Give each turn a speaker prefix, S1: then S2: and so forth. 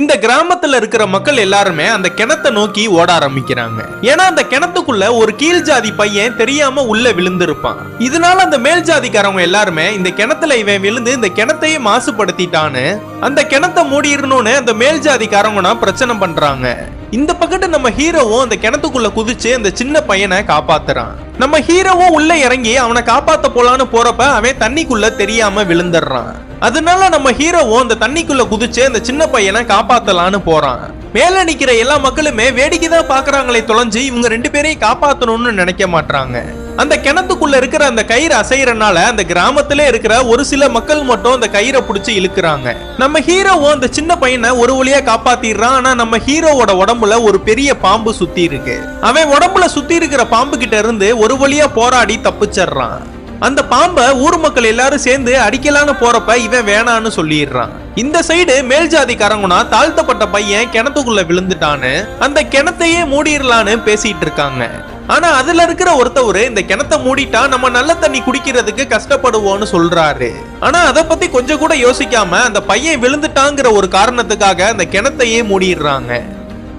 S1: இந்த கிராமத்துல இருக்கிற மக்கள் எல்லாருமே அந்த கிணத்தை நோக்கி ஓட ஆரம்பிக்கிறாங்க. ஏன்னா அந்த கிணத்துக்குள்ள ஒரு கீழ் ஜாதி பையன் தெரியாம உள்ள விழுந்திருப்பான். இதனால அந்த மேல் ஜாதிக்காரவங்க எல்லாருமே இந்த கிணத்துல இவன் விழுந்து இந்த கிணத்தையே மாசுபடுத்திட்டான்னு அந்த கிணத்தை மூடிடணும்னு அந்த மேல் ஜாதிக்காரவங்க பிரச்சனை பண்றாங்க. இந்த பக்கத்து நம்ம ஹீரோவும் அந்த கிணத்துக்குள்ள குதிச்சு அந்த சின்ன பையனை காப்பாத்துறான். நம்ம ஹீரோவும் உள்ள இறங்கி அவனை காப்பாத்த போலான்னு போறப்ப அவன் தண்ணிக்குள்ள தெரியாம விழுந்துடுறான். அதனால நம்ம ஹீரோவும் அந்த தண்ணிக்குள்ள குதிச்சு அந்த சின்ன பையனை காப்பாத்தலான்னு போறான். மேல நிக்கிற எல்லா மக்களுமே வேடிக்கை தான் பாக்குறாங்களே தொலைஞ்சு இவங்க ரெண்டு பேரையும் காப்பாத்தணும்னு நினைக்க மாட்டாங்க அந்த கிணத்துக்குள்ள இருக்கிற அந்த கயிறு அசைறனால அந்த கிராமத்துல இருக்கிற ஒரு சில மக்கள் மட்டும் அந்த கயிறை பிடிச்சி இழுக்கிறாங்க. நம்ம ஹீரோவும் அந்த சின்ன பையனை ஒரு வழியா காப்பாத்திடுறான். ஆனா நம்ம ஹீரோவோட உடம்புல ஒரு பெரிய பாம்பு சுத்தி இருக்கு. அவன் உடம்புல சுத்தி இருக்கிற பாம்பு கிட்ட இருந்து ஒரு வழியா போராடி தப்பிச்சிடுறான். அந்த பாம்பை ஊர் மக்கள் எல்லாரும் சேர்ந்து அடிக்கலான்னு போறப்ப இவன் வேணான்னு சொல்லிடுறான். இந்த சைடு மேல் ஜாதிக்காரங்கனா தாழ்த்தப்பட்ட பையன் கிணத்துக்குள்ள விழுந்துட்டான்னு அந்த கிணத்தையே மூடிடலான்னு பேசிட்டு இருக்காங்க. ஆனா அதுல இருக்கிற ஒருத்தவரு இந்த கிணத்தை மூடிட்டா நம்ம நல்ல தண்ணி குடிக்கிறதுக்கு கஷ்டப்படுவோம்னு சொல்றாரு. ஆனா அதை பத்தி கொஞ்சம் கூட யோசிக்காம அந்த பையன் விழுந்துட்டாங்கிற ஒரு காரணத்துக்காக அந்த கிணத்தையே மூடிடுறாங்க.